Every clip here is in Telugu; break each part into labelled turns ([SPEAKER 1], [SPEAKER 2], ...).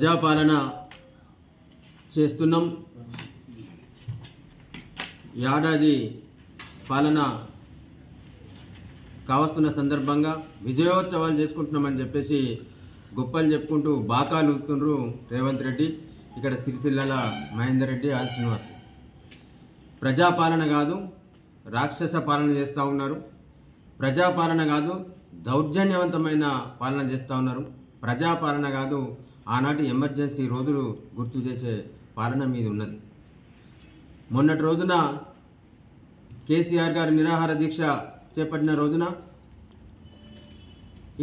[SPEAKER 1] ప్రజాపాలన చేస్తున్నాం. ఏడాది పాలన కావస్తున్న సందర్భంగా విజయోత్సవాలు చేసుకుంటున్నామని చెప్పేసి గొప్పలు చెప్పుకుంటూ బాకాలు ఊపుతుండ్రు రేవంత్ రెడ్డి ఇక్కడ సిరిసిల్లల మహేందర్ రెడ్డి ఆర్ శ్రీనివాస్. ప్రజాపాలన కాదు రాక్షస పాలన చేస్తూ ఉన్నారు. ప్రజాపాలన కాదు దౌర్జన్యవంతమైన పాలన చేస్తూ ఉన్నారు. ప్రజాపాలన కాదు ఆనాటి ఎమర్జెన్సీ రోజులు గుర్తు చేసే పాలన మీద ఉన్నది. మొన్నటి రోజున కేసీఆర్ గారు నిరాహార దీక్ష చేపట్టిన రోజున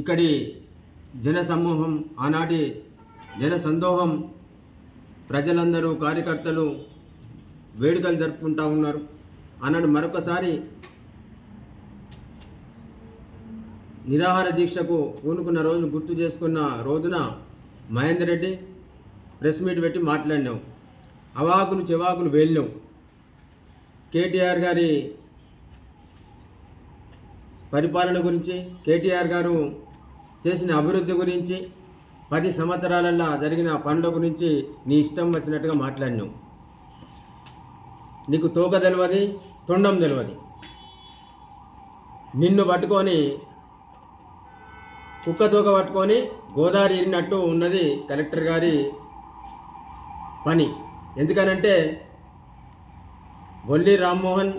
[SPEAKER 1] ఇక్కడి జన సమూహం ఆనాటి జన సందోహం ప్రజలందరూ కార్యకర్తలు వేడుకలు జరుపుకుంటా ఉన్నారు. ఆనాడు మరొకసారి నిరాహార దీక్షకు పూనుకున్న రోజును గుర్తు చేసుకున్న రోజున మహేందర్ రెడ్డి ప్రెస్ మీట్ పెట్టి మాట్లాడినావు అవాకులు చివాకులు వెళ్ళినావు కేటీఆర్ గారి పరిపాలన గురించి కేటీఆర్ గారు చేసిన అభివృద్ధి గురించి పది సంవత్సరాలల్లో జరిగిన పనుల గురించి నీ ఇష్టం వచ్చినట్టుగా మాట్లాడినావు నీకు తోక తెలియదు తొండం తెలియదు నిన్ను పట్టుకొని కుక్క తోక పట్టుకొని గోదావరి ఇరినట్టు ఉన్నది కలెక్టర్ గారి పని. ఎందుకనంటే బొల్లి రామ్మోహన్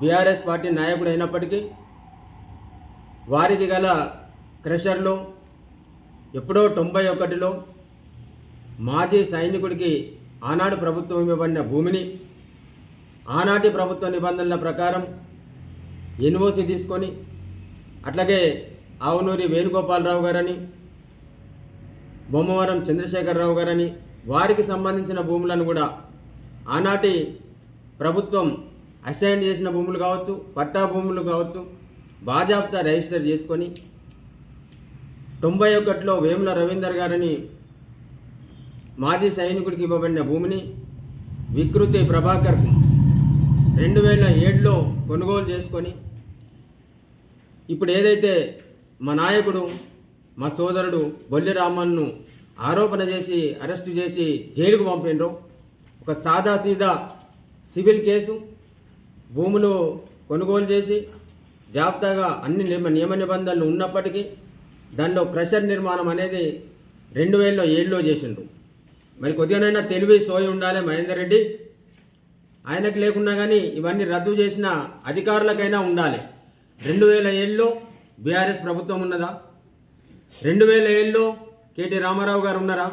[SPEAKER 1] బీఆర్ఎస్ పార్టీ నాయకుడు అయినప్పటికీ వారికి గల క్రెషర్లు ఎప్పుడో తొంభై ఒకటిలో మాజీ సైనికుడికి ఆనాడు ప్రభుత్వం ఇవ్వబడిన భూమిని ఆనాటి ప్రభుత్వ నిబంధనల ప్రకారం ఎన్ఓసి తీసుకొని అట్లాగే ఆవునూరి వేణుగోపాలరావు గారని బొమ్మవరం చంద్రశేఖరరావు గారని వారికి సంబంధించిన భూములను కూడా ఆనాటి ప్రభుత్వం అసైన్ చేసిన భూములు కావచ్చు పట్టా భూములు కావచ్చు బాజాబ్తా రిజిస్టర్ చేసుకొని తొంభై ఒకటిలో వేముల రవీందర్ గారని మాజీ సైనికుడికి ఇవ్వబడిన భూమిని వికృతి ప్రభాకర్ రెండు వేల ఏడులో కొనుగోలు చేసుకొని ఇప్పుడు ఏదైతే మా నాయకుడు మా సోదరుడు బొల్లి రామన్ను ఆరోపణ చేసి అరెస్టు చేసి జైలుకు పంపిండ్రు. ఒక సాదాసీదా సివిల్ కేసు భూములు కొనుగోలు చేసి జాబితాగా అన్ని నియమ నియమ నిబంధనలు ఉన్నప్పటికీ దానిలో క్రషర్ నిర్మాణం అనేది రెండు వేలలో ఏడులో చేసిండ్రు. మరి కొద్దిగానైనా తెలివి సోయి ఉండాలి మహేందర్ రెడ్డి. ఆయనకు లేకున్నా కానీ ఇవన్నీ రద్దు చేసిన అధికారులకైనా ఉండాలి. రెండు వేల ఏళ్ళలో బీఆర్ఎస్ ప్రభుత్వం ఉన్నదా? రెండు వేల ఏళ్ళలో కేటీ రామారావు గారు ఉన్నారా?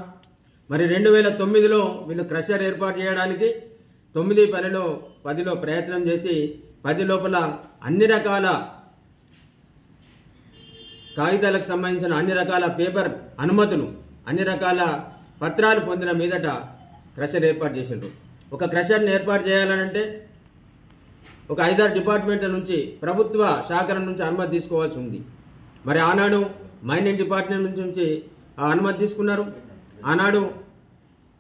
[SPEAKER 1] మరి రెండు వేల తొమ్మిదిలో వీళ్ళు క్రషర్ ఏర్పాటు చేయడానికి తొమ్మిది పనిలో పదిలో ప్రయత్నం చేసి పది లోపల అన్ని రకాల కాగితాలకు సంబంధించిన అన్ని రకాల పేపర్ అనుమతులు అన్ని రకాల పత్రాలు పొందిన మీదట క్రషర్ ఏర్పాటు చేసిండ్రు. ఒక క్రషర్ని ఏర్పాటు చేయాలనంటే ఒక ఐదారు డిపార్ట్మెంట్ల నుంచి ప్రభుత్వ శాఖల నుంచి అనుమతి తీసుకోవాల్సి ఉంది. మరి ఆనాడు మైనింగ్ డిపార్ట్మెంట్ నుంచి నుంచి అనుమతి తీసుకున్నారు. ఆనాడు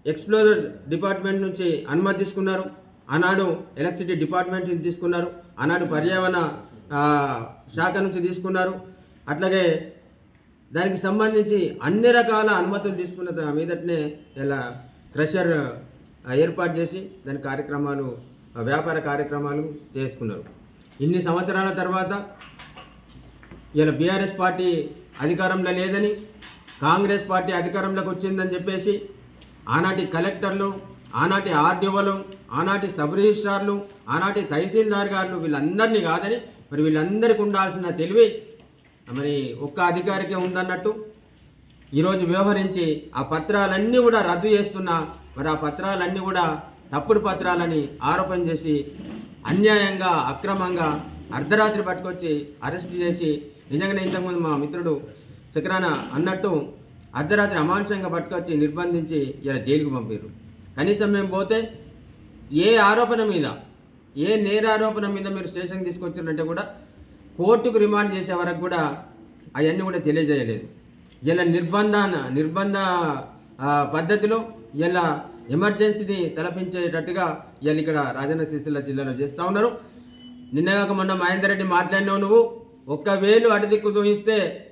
[SPEAKER 1] ఎక్స్ప్లోజర్ డిపార్ట్మెంట్ నుంచి అనుమతి తీసుకున్నారు. ఆనాడు ఎలక్ట్రిసిటీ డిపార్ట్మెంట్ నుంచి తీసుకున్నారు. ఆనాడు పర్యావరణ శాఖ నుంచి తీసుకున్నారు. అట్లాగే దానికి సంబంధించి అన్ని రకాల అనుమతులు తీసుకున్న త- మీదటనే ఇలా క్రషర్ ఏర్పాటు చేసి దాని కార్యక్రమాలు వ్యాపార కార్యక్రమాలు చేసుకున్నారు. ఇన్ని సంవత్సరాల తర్వాత ఇలా బీఆర్ఎస్ పార్టీ అధికారంలో లేదని కాంగ్రెస్ పార్టీ అధికారంలోకి వచ్చిందని చెప్పేసి ఆనాటి కలెక్టర్లు ఆనాటి ఆర్డీఓలు ఆనాటి సబ్ రిజిస్ట్రార్లు ఆనాటి తహసీల్దార్ గారు వీళ్ళందరినీ కాదని మరి వీళ్ళందరికీ ఉండాల్సిన తెలివి మరి ఒక్క అధికారికే ఉందన్నట్టు ఈరోజు వ్యవహరించి ఆ పత్రాలన్నీ కూడా రద్దు చేస్తున్నా మరి ఆ పత్రాలన్నీ కూడా తప్పుడు పత్రాలని ఆరోపణ చేసి అన్యాయంగా అక్రమంగా అర్ధరాత్రి పట్టుకొచ్చి అరెస్ట్ చేసి నిజంగానే ఇంతకుముందు మా మిత్రుడు చక్రాన అన్నట్టు అర్ధరాత్రి అమాంసంగా పట్టుకొచ్చి నిర్బంధించి ఇలా జైలుకు పంపారు కనీసం మేము పోతే ఏ ఆరోపణ మీద ఏ నేరారోపణ మీద మీరు స్టేషన్కి తీసుకొచ్చారంటే కూడా కోర్టుకు రిమాండ్ చేసే వరకు కూడా అవన్నీ కూడా తెలియజేయలేదు. ఇలా నిర్బంధాన నిర్బంధ పద్ధతిలో ఇలా ఎమర్జెన్సీని తలపించేటట్టుగా ఇలా ఇక్కడ రాజన్న సిరిసిల్ల జిల్లాలో చేస్తూ ఉన్నారు. నిన్నగాక మొన్న మహేందర్ రెడ్డి మాట్లాడినావు నువ్వు. ఒక్క వేలు అటు దిక్కు చూపిస్తే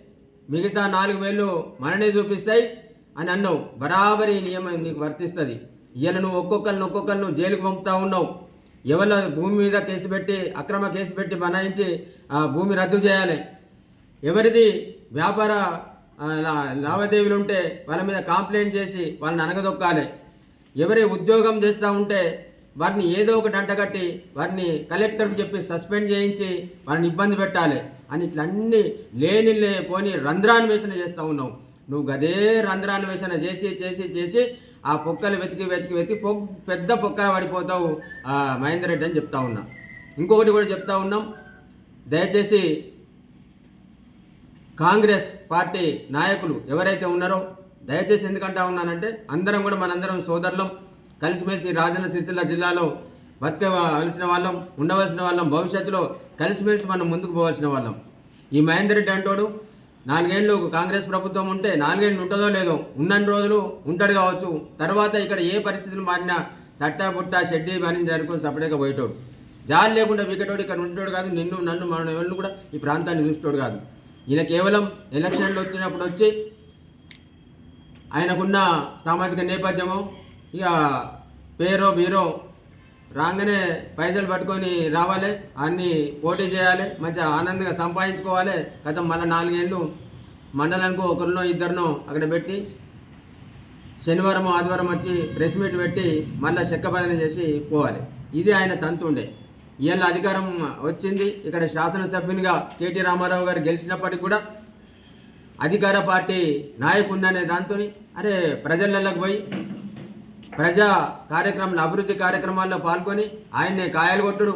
[SPEAKER 1] మిగతా నాలుగు వేలు మననే చూపిస్తాయి అని అన్నావు. బరాబరి నియమం నీకు వర్తిస్తుంది. ఇవాళ నువ్వు ఒక్కొక్కరిని ఒక్కొక్కరిని జైలుకు పంపుతా ఉన్నావు. ఎవరి భూమి మీద కేసు పెట్టి అక్రమ కేసు పెట్టి బనాయించి ఆ భూమి రద్దు చేయాలి. ఎవరిది వ్యాపార లా- లావాదేవీలు ఉంటే వాళ్ళ మీద కంప్లైంట్ చేసి వాళ్ళని అనగదొక్కాలి. ఎవరి ఉద్యోగం చేస్తూ ఉంటే వారిని ఏదో ఒకటి అంటగట్టి వారిని కలెక్టర్కి చెప్పి సస్పెండ్ చేయించి వారిని ఇబ్బంది పెట్టాలి అని ఇట్లన్నీ లేని పోని రంధ్రాన్వేషణ చేస్తూ ఉన్నావు. నువ్వు గదే రంధ్రాన్వేషణ చేసి చేసి చేసి ఆ పొక్కలు వెతికి వెతికి వెతికి పొగ్ పెద్ద పొక్కల పడిపోతావు ఆ, మహేందర్ రెడ్డి అని చెప్తా ఉన్నా. ఇంకొకటి కూడా చెప్తా ఉన్నాం. దయచేసి కాంగ్రెస్ పార్టీ నాయకులు ఎవరైతే ఉన్నారో దయచేసి ఎందుకంటా ఉన్నానంటే అందరం కూడా మనందరం సోదరులం కలిసిమెలిసి రాజన్న సిరిసిల్ల జిల్లాలో బతకవలసిన వాళ్ళం ఉండవలసిన వాళ్ళం భవిష్యత్తులో కలిసిమెలిసి మనం ముందుకు పోవాల్సిన వాళ్ళం. ఈ మహేందర్ రెడ్డి అంటోడు నాలుగేళ్ళు కాంగ్రెస్ ప్రభుత్వం ఉంటే నాలుగేళ్ళు ఉంటుందో లేదో ఉన్నన్ని రోజులు ఉంటాడు కావచ్చు. తర్వాత ఇక్కడ ఏ పరిస్థితులు మారినా తట్టా బుట్ట షెడ్డి పని జరుపుకొని సపరేట్గా పోయేటోడు. జాలి లేకుండా వికెటోడు ఇక్కడ ఉండేటోడు కాదు నిన్ను నన్ను మన ఎవరిని కూడా ఈ ప్రాంతాన్ని చూసేటోడు కాదు. ఈయన కేవలం ఎలక్షన్లు వచ్చినప్పుడు వచ్చి ఆయనకున్న సామాజిక నేపథ్యము ఇక పేరో బీరో రాగానే పైసలు పట్టుకొని రావాలి అన్ని పోటీ చేయాలి మంచిగా ఆనందంగా సంపాదించుకోవాలి. గతం మళ్ళీ నాలుగేళ్ళు మండలానికి ఒకరినో ఇద్దరినో అక్కడ పెట్టి శనివారం ఆదివారం వచ్చి ప్రెస్ మీట్ పెట్టి మళ్ళీ చెక్కబదన చేసి పోవాలి. ఇది ఆయన తంతు ఉండే. ఇవాళ అధికారం వచ్చింది. ఇక్కడ శాసనసభ్యునిగా కేటీ రామారావు గారు గెలిచినప్పటికీ కూడా అధికార పార్టీ నాయకుందనే దాంతో అరే ప్రజలలోకి పోయి ప్రజా కార్యక్రమాలు అభివృద్ధి కార్యక్రమాల్లో పాల్గొని ఆయన్నే కాయలు కొట్టుడు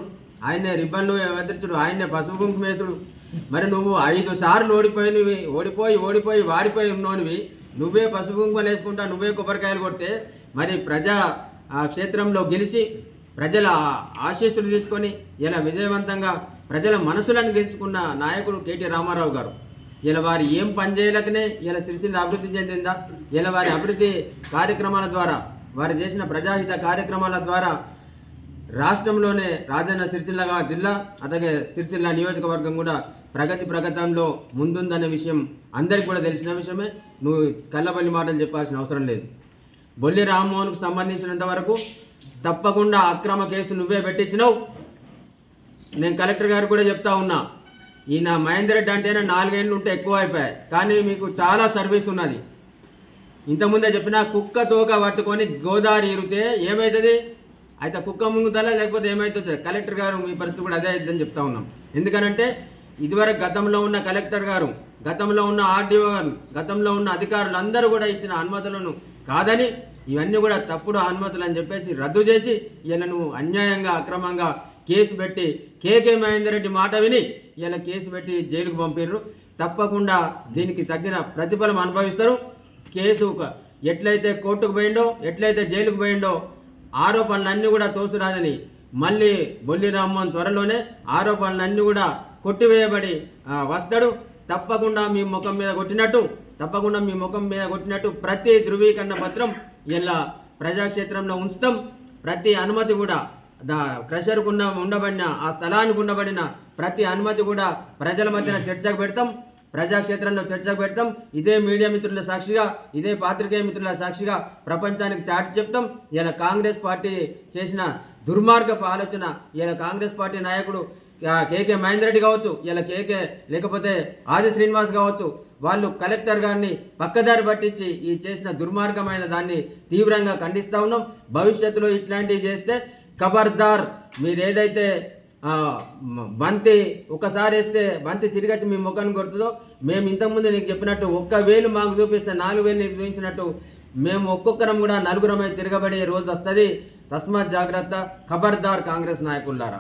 [SPEAKER 1] ఆయన్నే రిబ్బన్లు ఎదిరించుడు ఆయన్నే పసుపు కుంకుమేసుడు మరి నువ్వు ఐదు సార్లు ఓడిపోయినవి ఓడిపోయి ఓడిపోయి వాడిపోయి ఉన్నోనివి నువ్వే పసుపు కుంకుమలు వేసుకుంటా నువ్వే కొబ్బరికాయలు కొడితే మరి ప్రజా క్షేత్రంలో గెలిచి ప్రజల ఆశీస్సులు తీసుకొని ఇలా విజయవంతంగా ప్రజల మనసులను గెలుచుకున్న నాయకుడు కేటీ రామారావు గారు. ఇలా వారు ఏం పని చేయలేకనే ఇలా సిరిసిల్ల అభివృద్ధి చెందిందా? ఇలా వారి అభివృద్ధి కార్యక్రమాల ద్వారా వారు చేసిన ప్రజాహిత కార్యక్రమాల ద్వారా రాష్ట్రంలోనే రాజన్న సిరిసిల్లగా జిల్లా అలాగే సిరిసిల్ల నియోజకవర్గం కూడా ప్రగతి ప్రగతంలో ముందుందనే విషయం అందరికీ కూడా తెలిసిన విషయమే. నువ్వు కళ్ళబల్లి మాటలు చెప్పాల్సిన అవసరం లేదు. బొల్లి రామ్మోహన్కు సంబంధించినంత వరకు తప్పకుండా అక్రమ కేసు నువ్వే పెట్టించినావు. నేను కలెక్టర్ గారు కూడా చెప్తా ఉన్నా. ఈయన మహేందర్ రెడ్డి అంటేనే నాలుగేళ్ళు ఉంటే ఎక్కువ అయిపోయాయి కానీ మీకు చాలా సర్వీస్ ఉన్నది. ఇంతకుముందే చెప్పిన కుక్క తోక పట్టుకొని గోదావరి ఇరితే ఏమవుతుంది అయితే కుక్క ముంగుదలా లేకపోతే ఏమవుతుంది కలెక్టర్ గారు మీ పరిస్థితి కూడా అదే అవుతుందని చెప్తా ఉన్నాం. ఎందుకనంటే ఇదివరకు గతంలో ఉన్న కలెక్టర్ గారు గతంలో ఉన్న ఆర్డీఓ గారు గతంలో ఉన్న అధికారులు అందరూ కూడా ఇచ్చిన అనుమతులను కాదని ఇవన్నీ కూడా తప్పుడు అనుమతులు అని చెప్పేసి రద్దు చేసి ఈయనను నువ్వు అన్యాయంగా అక్రమంగా కేసు పెట్టి కేకే మహేందర్ రెడ్డి మాట విని ఇలా కేసు పెట్టి జైలుకు పంపిర్రు. తప్పకుండా దీనికి తగిన ప్రతిఫలం అనుభవిస్తారు. కేసు ఎట్లయితే కోర్టుకు పోయిండో ఎట్లయితే జైలుకు పోయిండో ఆరోపణలన్నీ కూడా తోసురాదని మళ్ళీ బొల్లి రామ్మోహన్ త్వరలోనే ఆరోపణలన్నీ కూడా కొట్టివేయబడి వస్తాడు. తప్పకుండా మీ ముఖం మీద కొట్టినట్టు తప్పకుండా మీ ముఖం మీద కొట్టినట్టు ప్రతి ధృవీకరణ పత్రం ఇలా ప్రజాక్షేత్రంలో ఉంచుతాం. ప్రతి అనుమతి కూడా దా ప్రెషర్కు ఉన్న ఉండబడిన ఆ స్థలానికి ఉండబడిన ప్రతి అనుమతి కూడా ప్రజల మధ్యన చర్చకు పెడతాం. ప్రజాక్షేత్రంలో చర్చకు పెడతాం. ఇదే మీడియా మిత్రుల సాక్షిగా ఇదే పాత్రికేయ మిత్రుల సాక్షిగా ప్రపంచానికి చాటి చెప్తాం. ఇలా కాంగ్రెస్ పార్టీ చేసిన దుర్మార్గపు ఆలోచన ఇలా కాంగ్రెస్ పార్టీ నాయకుడు కేకే మహేందర్ రెడ్డి కావచ్చు ఇలా కేకే లేకపోతే ఆది శ్రీనివాస్ కావచ్చు వాళ్ళు కలెక్టర్ గారిని పక్కదారి పట్టించి ఈ చేసిన దుర్మార్గమైన దాన్ని తీవ్రంగా ఖండిస్తూ ఉన్నాం. భవిష్యత్తులో ఇట్లాంటివి చేస్తే ఖబర్దార్ మీరు ఏదైతే బంతి ఒకసారి వేస్తే బంతి తిరిగి వచ్చి మీ ముఖాన్ని కొడుతుందో మేము ఇంతకుముందు నీకు చెప్పినట్టు ఒక్క వేలు మాకు చూపిస్తే నాలుగు వేలు నీకు చూపించినట్టు మేము ఒక్కొక్కరం కూడా నలుగురమై తిరగబడే రోజు వస్తుంది. తస్మాత్ జాగ్రత్త ఖబర్దార్ కాంగ్రెస్ నాయకులారా.